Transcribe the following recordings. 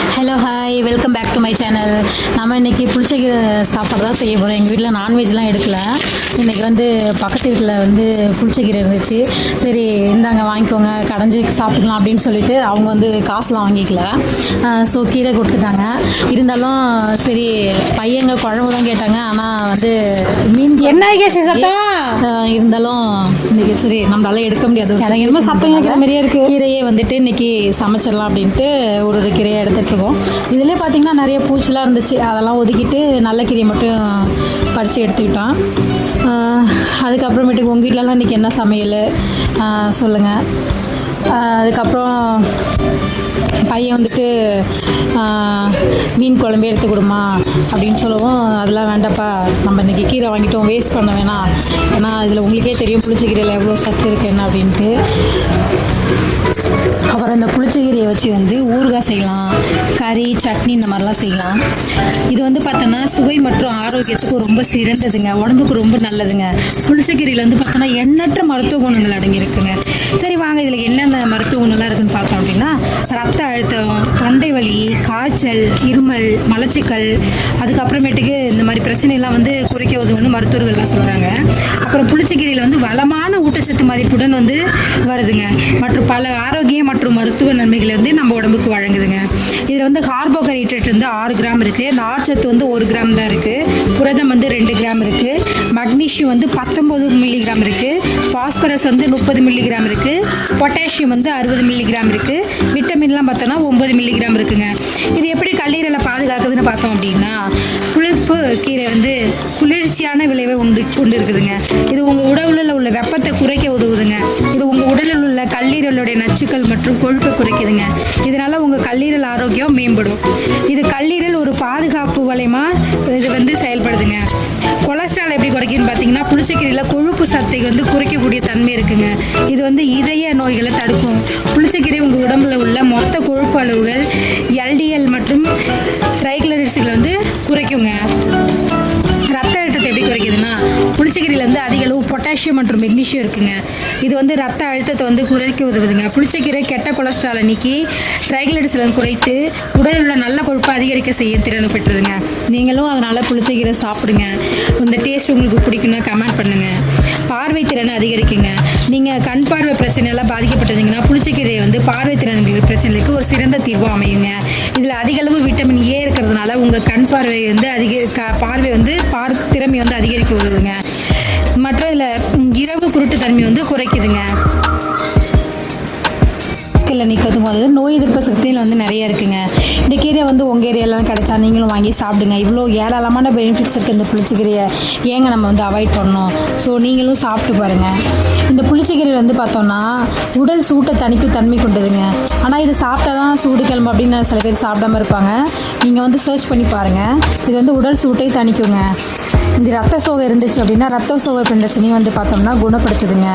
Hello hi welcome back to my channel நம்ம இன்றைக்கி புளிச்சக்கீரை சாப்பாடு தான் செய்ய போகிறோம் எங்கள் வீட்டில் நான்வெஜ்லாம் எடுக்கல. இன்றைக்கி வந்து பக்கத்து வீட்டில் வந்து புளிச்சக்கீரை இருந்துச்சு. சரி இந்தாங்க வாங்கிக்கோங்க. கடைஞ்சி சாப்பிட்டுக்கலாம் அப்படின்னு சொல்லிட்டு அவங்க வந்து காசுலாம் வாங்கிக்கல. ஸோ கீரை கொடுத்துட்டாங்க. இருந்தாலும் சரி பையங்க குழம்பு தான் கேட்டாங்க. ஆனால் வந்து மீன் என்ன இருந்தாலும் இன்னைக்கு சரி நம்மளால எடுக்க முடியாது. எனக்கு என்னமோ சத்தம் கேட்குற மாதிரியே இருக்கு. கீரையே வந்துட்டு இன்னைக்கு சமைச்சிடலாம் அப்படின்ட்டு ஒரு ஒரு கீரையை எடுத்துட்டு இருக்கோம் இதிலே பார்த்தீங்கன்னா நிறைய பூச்சிலாம் இருந்துச்சு. அதெல்லாம் ஒதுக்கிட்டு நல்ல கீரையை மட்டும் பறித்து எடுத்துக்கிட்டோம். அதுக்கப்புறமேட்டுக்கு உங்கள் வீட்டிலலாம் இன்றைக்கி என்ன சமையல்? சொல்லுங்கள் அதுக்கப்புறம் பையன் வந்துட்டு மீன் குழம்பு எடுத்து கொடுமா அப்படின்னு சொல்லவும் அதெல்லாம் வேண்டாப்பா நம்ம இன்றைக்கி கீரை வாங்கிட்டோம். வேஸ்ட் பண்ண வேணாம். ஏன்னா இதில் உங்களுக்கே தெரியும் புளிச்ச கீரையில் எவ்வளோ சத்து இருக்குது என்ன அப்படின்ட்டு. அப்புறம் இந்த புளிச்சக்கீரையை வச்சு வந்து ஊறுகாய் செய்யலாம். கறி சட்னி இந்த மாதிரிலாம் செய்யலாம். இது வந்து பார்த்தோன்னா சுவை மற்றும் ஆரோக்கியத்துக்கு ரொம்ப சிறந்ததுங்க. உடம்புக்கு ரொம்ப நல்லதுங்க. புளிச்சக்கீரையில் வந்து பார்த்தோன்னா எண்ணற்ற மருத்துவ குணங்கள் அடங்கியிருக்குங்க. சரி வாங்க இதில் என்னென்ன மருத்துவ குணம்லாம் இருக்குன்னு பார்த்தோம் அப்படின்னா ரத்த அழுத்தம் தொண்டை வலி காய்ச்சல் இருமல் மலச்சிக்கல் அதுக்கப்புறமேட்டுக்கு இந்த மாதிரி பிரச்சனைலாம் வந்து குறைக்க உதவுன்னு மருத்துவர்கள்லாம் சொல்கிறாங்க அப்புறம் புளிச்சக்கீரையில் வந்து வளமான ஊட்டச்சத்து மதிப்புடன் வந்து வருதுங்க. மற்றும் பல ஆரோக்கிய மற்றும் மருத்துவ நன்மைகளை வந்து நம்ம உடம்புக்கு வழங்குதுங்க. இதில் வந்து கார்போஹைட்ரேட் வந்து ஆறு கிராம் இருக்குது நார்ச்சத்து வந்து ஒரு கிராம் தான் இருக்குது புரதம் வந்து ரெண்டு கிராம் இருக்குது மக்னீஷியம் வந்து பத்தொம்பது மில்லிகிராம் இருக்குது பாஸ்பரஸ் வந்து முப்பது மில்லிகிராம் இருக்குது பொட்டாசியம் வந்து அறுபது மில்லிகிராம் இருக்குது விட்டமின்லாம் பார்த்தோன்னா ஒம்பது மில்லிகிராம் இருக்குங்க. இது எப்படி கல்லீரலை பாதுகாக்குதுன்னு பார்த்தோம் அப்படின்னா புளிப்பு கீரை வந்து குளிர்ச்சியான விளைவை உண்டு கொண்டு இருக்குதுங்க இது உங்கள் உடலில் உள்ள வெப்பத்தை குறைக்க உதவுதுங்க. இது உங்கள் உடலில் உள்ள கல்லீரலுடைய நச்சுக்கள் மற்றும் கொழுப்பை குறைக்குதுங்க. இதனால் உங்கள் கல்லீரல் ஆரோக்கியம் மேம்படும். இது கல்லீரல் ஒரு பாதுகாப்பு வளையமாக இது வந்து செயல்படுதுங்க. கொலஸ்ட்ரால் புளிச்சக்கீரையில் கொழுப்பு சத்தை வந்து குறைக்கக்கூடிய தன்மை இருக்குங்க. இது வந்து இதய நோய்களை தடுக்கும். புளிச்சக்கீரை உங்கள் உடம்புல உள்ள மொத்த கொழுப்பு அளவுகள் எல்டிஎல் மற்றும் ட்ரைக்ளரிட்ஸுகளை வந்து குறைக்குங்க. ரத்த அழுத்தத்தை எப்படி குறைக்குதுன்னா புளிச்சக்கீரையில் வந்து பொட்டாசியம் மற்றும் மெக்னீஷியம் இருக்குங்க. இது வந்து ரத்த அழுத்தத்தை வந்து குறைக்க உதவுதுங்க. புளிச்சக்கீரை கெட்ட கொலஸ்ட்ரால் நீக்கி ட்ரைக்ளரிட்ஸ்களை குறைத்து உடலில் உள்ள நல்ல கொழுப்பை அதிகரிக்க செய்ய திறன் பெற்றதுங்க. நீங்களும் அதனால் புளிச்சக்கீரை சாப்பிடுங்க. இந்த டேஸ்ட் உங்களுக்கு பிடிக்குன்னா கமெண்ட் பண்ணுங்கள் பார்வை திறனை அதிகரிக்குங்க. நீங்கள் கண் பார்வை பிரச்சனையெல்லாம் பாதிக்கப்பட்டிருந்தீங்கன்னா புளிச்சக்கீரை வந்து பார்வை திறன் பிரச்சனைக்கு ஒரு சிறந்த தீர்வு அமையுங்க. இதில் அதிக அளவு விட்டமின் ஏ இருக்கிறதுனால உங்கள் கண் பார்வை வந்து அதிக பார்வை வந்து பார் திறமை வந்து அதிகரிக்க உதவுங்க இதில் இரவு குருட்டு தன்மை வந்து குறைக்குதுங்க. இல்லை நிற்கிறதும் போது நோய் எதிர்ப்பு சக்தியில் வந்து நிறைய இருக்குங்க. இந்த கீரை வந்து உங்கள் ஏரியாலாம் கிடச்சா நீங்களும் வாங்கி சாப்பிடுங்க. இவ்வளோ ஏராளமான பெனிஃபிட்ஸ் இருக்குது இந்த புளிச்சிக்கீரையை ஏங்க நம்ம வந்து அவாய்ட் பண்ணணும். ஸோ நீங்களும் சாப்பிட்டு பாருங்கள் இந்த புளிச்சிக்கீரை வந்து பார்த்தோம்னா உடல் சூட்டை தணிக்கும் தன்மை கொண்டதுங்க. ஆனால் இது சாப்பிட்டா தான் சூடு கிளம்பு அப்படின்னு சில பேர் சாப்பிடாம இருப்பாங்க. நீங்கள் வந்து சர்ச் பண்ணி பாருங்கள் இது வந்து உடல் சூட்டை தணிக்குங்க. இந்த ரத்த சோகை இருந்துச்சு அப்படின்னா ரத்த சோகை பிரச்சனையும் வந்து பார்த்தோம்னா குணப்படுத்துதுங்க.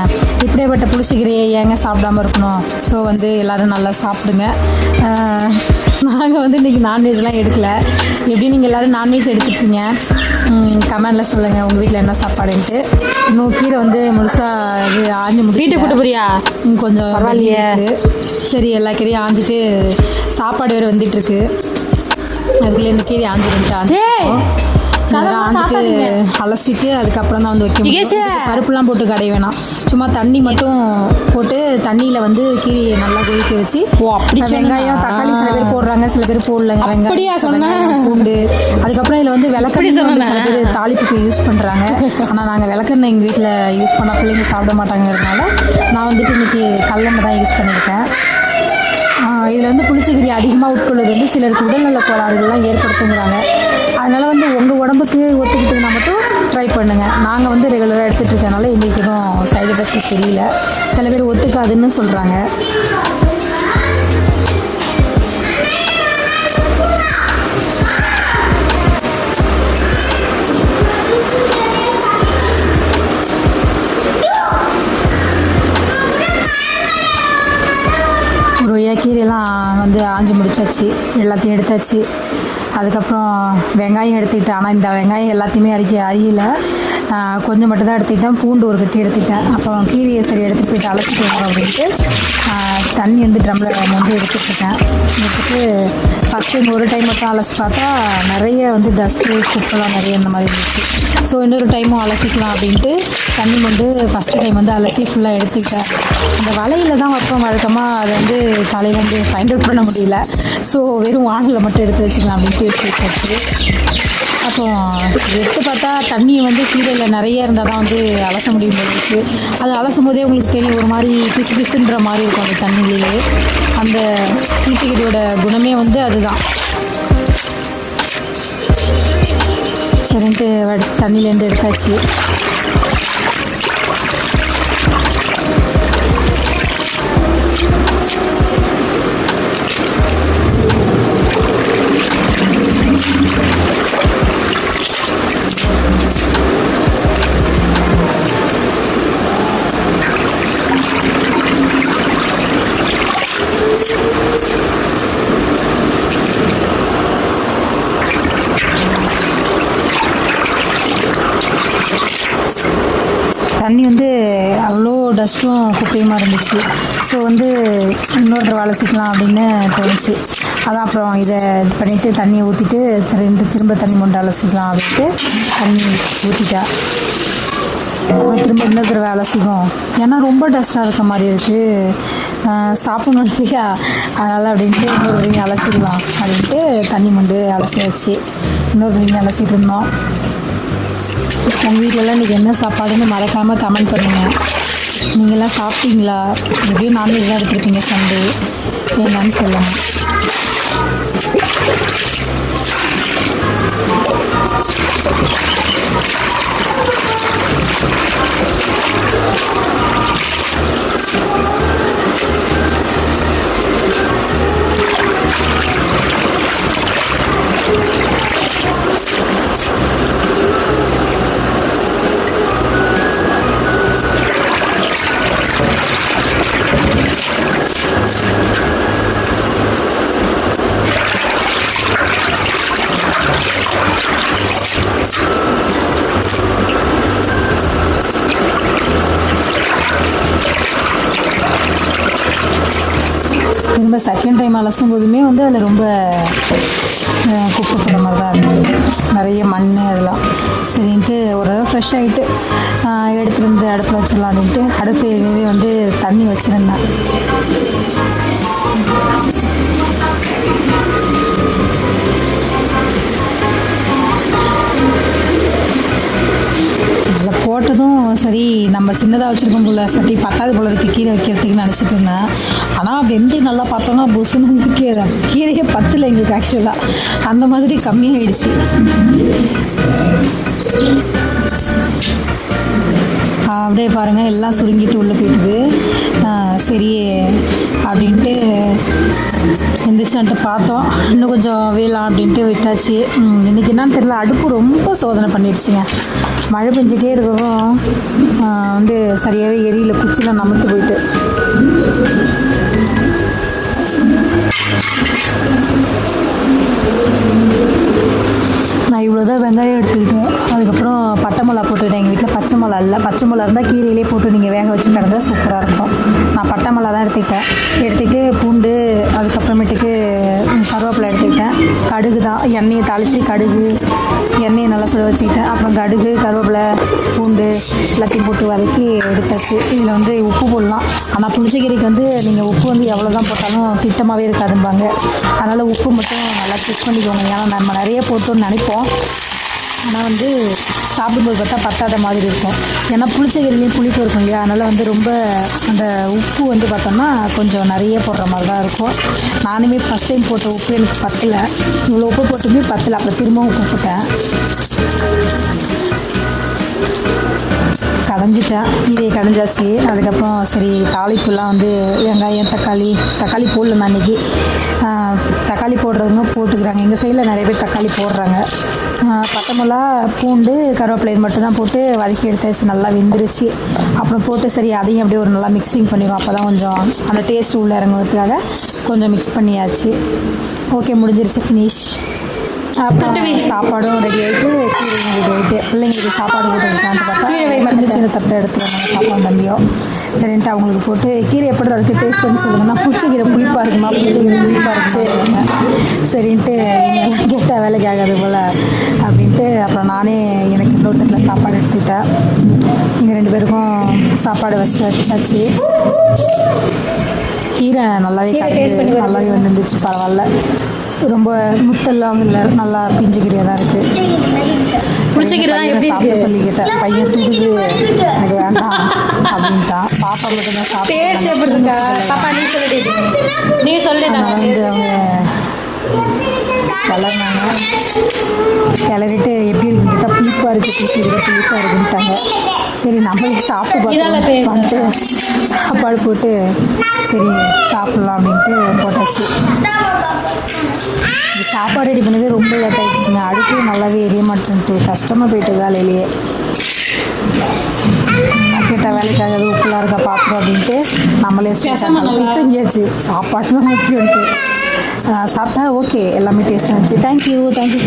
இப்படியேப்பட்ட புளிச்சக்கீரையை ஏங்க சாப்பிடாம இருக்கணும்? ஸோ வந்து எல்லோரும் நல்லா சாப்பிடுங்க. நாங்கள் வந்து இன்றைக்கி நான்வெஜ்லாம் எடுக்கல. எப்படி நீங்கள் எல்லோரும் நான்வெஜ் எடுத்துருக்கீங்க கமெண்டில் சொல்லுங்கள் உங்கள் வீட்டில் என்ன சாப்பாடுன்ட்டு. இன்னும் கீரை வந்து முழுசாக இது ஆஞ்சு வீட்டுக்கு முடிட்டு கூட்டு போறியா? கொஞ்சம் பரவாயில்லையே. சரி எல்லா கீரையும் ஆஞ்சிட்டு சாப்பாடு வேறு வந்துட்டுருக்கு அதுக்குள்ளே இந்த கீரை ஆஞ்சிட்டு சாத்தாதீங்க. அலசிட்டு அதுக்கப்புறம் தான் வந்து வைக்க முடியும் யுகேஷ். இதுக்கு பருப்புலாம் போட்டு கடைய வேணாம் சும்மா தண்ணி மட்டும் போட்டு தண்ணியில் வந்து கீரையை நல்லா கொதிக்க வச்சு ஓ, அப்படி வெங்காயம். தக்காளி சில பேர் போடுறாங்க சில பேர் போடலங்க வெங்காயம் பூண்டு அதுக்கப்புறம் இதில் வந்து விளக்கெண்ணெய் வந்து சில. பேர் தாளிப்புக்கு யூஸ் பண்ணுறாங்க ஆனால் நாங்கள் விளக்கெண்ணெய் எங்கள் வீட்டில் யூஸ் பண்ணால் பிள்ளைங்க சாப்பிட மாட்டாங்கிறதுனால நான் வந்துட்டு இன்னைக்கு கல்லெண்ணெய் தான் யூஸ் பண்ணியிருக்கேன் இதில் வந்து புளிச்சக்கீரை அதிகமாக உட்கொள்வது வந்து சிலருக்கு உடல்நல கோளாறுகள்லாம் ஏற்படுத்துங்கிறாங்க அதனால் வந்து உங்கள் உடம்புக்கு ஒத்துக்கிட்டதுனா மட்டும் ட்ரை பண்ணுங்கள் நாங்கள் வந்து ரெகுலராக எடுத்துகிட்டு இருக்கறனால எங்களுக்கு எதுவும் சைடு எஃபெக்ட்ஸ் தெரியல. சில பேர் ஒத்துக்காதுன்னு சொல்கிறாங்க ஒரு வழியாக கீரையெல்லாம் வந்து ஆஞ்சு முடிச்சாச்சு. எல்லாத்தையும் எடுத்தாச்சு. அதுக்கப்புறம் வெங்காயம் எடுத்துக்கிட்டேன். ஆனால் இந்த வெங்காயம் எல்லாத்தையுமே அரிக்க அரியல. கொஞ்சம் மட்டும் தான் எடுத்துக்கிட்டேன். பூண்டு ஒரு கட்டி எடுத்துக்கிட்டேன். அப்புறம் கீரையை சரி எடுத்துகிட்டு போயிட்டு அழைச்சிட்டு வரோம் அப்படின்ட்டு. தண்ணி வந்து ட்ரம்மில் வந்து எடுத்துகிட்டு இருக்கேன் எடுத்துட்டு ஃபஸ்ட் டைம் ஒரு டைம் மட்டும் அலசி பார்த்தா நிறைய வந்து டஸ்ட்டு குப்பைலாம் நிறைய இந்த மாதிரி இருந்துச்சு. ஸோ இன்னொரு டைமும் அலசிக்கலாம் அப்படின்ட்டு தண்ணி வந்து ஃபஸ்ட்டு டைம் வந்து அலசி ஃபுல்லாக எடுத்துக்கிட்டேன். இந்த வலையில் தான் வைப்போம் வழக்கமாக அதை வந்து காலையில் வந்து ஃபைண்ட் அவுட் பண்ண முடியல. ஸோ வெறும் வானலில் மட்டும் எடுத்து வச்சுக்கலாம் அப்படின்ட்டு எடுத்து வச்சு அப்போ எடுத்து பார்த்தா தண்ணி வந்து கீரையில் நிறைய இருந்தால் தான் வந்து அலச முடியும் போது அது அலசும் போதே உங்களுக்கு தெரியும் ஒரு மாதிரி பிசு பிசுன்ற மாதிரி இருக்கும் அந்த தண்ணியிலேயே அந்த பூச்சிக்கடியோட குணமே வந்து அதுதான். சரின்ட்டு தண்ணியிலேருந்து எடுத்தாச்சு. தண்ணி வந்து அவ்வளோ டஸ்ட்டும் குப்பையுமாக இருந்துச்சு. ஸோ வந்து இன்னொரு வேலை அலசிக்கலாம் அப்படின்னு தோணுச்சு. அதான் அப்புறம் இதை இது பண்ணிவிட்டு தண்ணியை ஊற்றிட்டு ரெண்டு திரும்ப தண்ணி மொண்டு அலசிக்கலாம் அப்படின்ட்டு தண்ணி ஊற்றிட்டா திரும்ப இன்னொரு தடவை அலசிக்கும் ஏன்னா ரொம்ப டஸ்ட்டாக இருக்க மாதிரி இருக்குது சாப்பிடணும் இல்லையா? அதனால் அப்படின்ட்டு இன்னொரு தடவை அலசிக்கலாம் அப்படின்ட்டு தண்ணி மொண்டு அலசி வச்சு இன்னொரு தடவை அலசிட்டு இருந்தோம். உங்கள் வீட்டிலலாம் இன்றைக்கி என்ன சாப்பாடுன்னு மறக்காமல் கமெண்ட் பண்ணுங்கள் நீங்களாம் சாப்பிட்டீங்களா? எப்படியும் நான்வெஜ் தான் எடுத்துருப்பீங்க சண்டே என்னன்னு சொல்லுங்கள் வந்து செகண்ட் டைம் அலசும் போதுமே வந்து அதில் ரொம்ப குப்பை போட மாதிரி தான் இருந்தது. நிறைய மண் அதெல்லாம். சரின்ட்டு ஒரு ஃப்ரெஷ் ஆகிட்டு எடுத்துகிட்டு வந்து அடுப்பில் வச்சிடலான்ட்டு அடுப்பு எதுவுமே வந்து தண்ணி வச்சுருந்தேன். போட்டதும் சரி நம்ம சின்னதாக வச்சுருக்கோம் போல சரி பத்தாது போல இருக்குது கீரை வைக்கிறதுக்கு நினச்சிட்டு இருந்தேன். ஆனால் வெந்து நல்லா பார்த்தோன்னா புசுன்னு கீரை கீரையே பத்தில் எங்களுக்கு ஆக்சுவலாக அந்த மாதிரி கம்மியாயிடுச்சு. அப்படியே பாருங்கள் எல்லாம் சுருங்கிட்டு உள்ளே போயிட்டுது. சரி அப்படின்ட்டு எந்திரிச்சான்ட்டு பார்த்தோம். இன்னும் கொஞ்சம் வேலாம் அப்படின்ட்டு விட்டாச்சு. இன்றைக்கி இன்னைக்கு என்னன்னு தெரியல. அடுப்பு ரொம்ப சோதனை பண்ணிடுச்சுங்க. மழை பெஞ்சிட்டே இருக்கவும் வந்து சரியாகவே எரியல. குச்சியில் நமத்து போயிட்டு. நான் இவ்வளோ தான் வெங்காயம் எடுத்துக்கிட்டேன் அதுக்கப்புறம் பட்டை மிளகா போட்டுக்கிட்டேன். எங்கள் வீட்டில் பச்சை மிளகா இல்லை. பச்சை மிளகா இருந்தால் கீரையிலே போட்டு நீங்கள் வேக வச்சு கிடந்தா சூப்பராக இருக்கும். நான் பட்டை மிளகா தான் எடுத்துக்கிட்டேன். எடுத்துகிட்டு பூண்டு அதுக்கப்புறமேட்டுக்கு கருவேப்பிலை எடுத்துக்கிட்டேன். கடுகு தான். எண்ணெயை தாளித்து கடுகு எண்ணெயை நல்லா சுட வச்சுக்கிட்டேன். அப்புறம் கடுகு கருவேப்பிலை பூண்டு எல்லாத்தையும் போட்டு வதக்கி எடுத்தாச்சு. இதில் வந்து உப்பு போடலாம். ஆனால் புளிச்சக்கீரைக்கு வந்து நீங்கள் உப்பு வந்து எவ்வளோ தான் போட்டாலும் திட்டமாகவே இருக்காதும்பாங்க. அதனால் உப்பு மட்டும் நல்லா செக் பண்ணிக்கோங்க. ஏன்னா நம்ம நிறைய போட்டோன்னு நினைப்போம். ஆனால் வந்து சாப்பிடும்போது பார்த்தா பத்தாத மாதிரி இருக்கும். ஏன்னா புளிச்சக்கீரைலையும் புளிப்பு இருக்கும் இல்லையா? அதனால் வந்து ரொம்ப அந்த உப்பு வந்து பார்த்தோம்னா கொஞ்சம் நிறைய போடுற மாதிரி தான் இருக்கும். நானுமே ஃபஸ்ட் டைம் போட்ட உப்பு எனக்கு பத்தலை. இவ்வளோ உப்பு போட்டுமே பத்தலை. அப்புறம் திரும்பவும் உப்பு போட்டேன். கடைஞ்சிட்டேன் கீரையை கடைஞ்சாச்சு. அதுக்கப்புறம் சரி தாளிப்புலாம் வந்து வெங்காயம் தக்காளி தக்காளி போடல நான் அன்றைக்கி தக்காளி போடுறவங்க போட்டுக்கிறாங்க. எங்கள் சைடில் நிறைய பேர் தக்காளி போடுறாங்க. ஆஹ் பட்டை மிளகா பூண்டு கருவேப்பிலை மட்டும் தான் போட்டு வதக்கி எடுத்தாச்சு. நல்லா வெந்துருச்சு. அப்புறம் போட்டு சரி அதையும் அப்படியே ஒரு நல்லா மிக்சிங் பண்ணிடுவோம். அப்போ தான் கொஞ்சம் அந்த டேஸ்ட் உள்ளே இறங்குறதுக்காக கொஞ்சம் மிக்ஸ் பண்ணியாச்சு. ஓகே முடிஞ்சிருச்சு ஃபினிஷ் அப்புறம் சாப்பாடும் ரெடி ஆகிட்டு கீரையும் ரெடி ஆகிட்டு பிள்ளைங்களுக்கு சாப்பாடு வைக்கலான்ட்டு பார்த்தா சின்ன சின்ன தட்டை எடுத்து வந்தாங்க. சாப்பாடு தம்பியும். சரின்ட்டு அவங்களுக்கு போட்டு கீரை எப்படி இருக்குது டேஸ்ட் பண்ணி சொல்லுங்கன்னா புளிச்ச கீரை புளிப்பாக இருக்குமா புளிச்ச கீரை புளிப்பாக இருக்குமா சரின்ட்டு கேட்டால் வேலைக்கு ஆகாது போல் அப்படின்ட்டு அப்புறம் நானே எனக்கு இன்னொரு தட்டில் சாப்பாடு எடுத்துக்கிட்டேன் இங்கே ரெண்டு பேருக்கும் சாப்பாடு வச்சு வச்சாச்சு. கீரை நல்லாவே கீரை taste பண்ணி. நல்லாவே வந்துருந்துச்சு பரவாயில்ல. ரொம்ப முத்தெல்லாம் இல்லை நல்லா பிஞ்சு கீரையாக தான் இருக்குது புளிச்சக்கீரை தான் எப்படி சாப்பிட இருக்கு? சொல்லி கேட்டேன் பையன் சுடுது அப்படின்ட்டான் பாப்பா மட்டும் தான் டேஸ்ட் எப்படி இருக்கா பாப்பா நீ சொல்லிட்டு நீ சொல்லிட்டு அதனால வந்து அவங்க கிளறினாங்க கிளறிட்டு எப்படி இருக்குன்னு கேட்டால் புளிப்பாக இருக்குது பிடிச்சி விட புளிப்பாக இருக்குன்ட்டாங்க. சரி நம்மளே சாப்பிட்டு இதால பே- பார்த்தோம் பண்ணிட்டு சாப்பாடு போட்டு சரி சாப்பிட்லாம் அப்படின்ட்டு போட்டாச்சு. சாப்பாடு ரெடி பண்ணதே ரொம்ப லேட் ஆகிடுச்சுங்க அடுப்பு நல்லாவே எரிய மாட்டேன்ட்டு கஷ்டமாக போயிட்டு காலையிலேயே. கேட்ட வேலைக்காக உப்புலாம் இருக்கா பார்க்குறோம் அப்படின்ட்டு நம்மளே செஞ்சாச்சு சாப்பாடு தான் முக்கியம்ட்டு. சாப்பிட்டா ஓகே எல்லாமே டேஸ்ட் இருந்துச்சு தேங்க்யூ தேங்க்யூ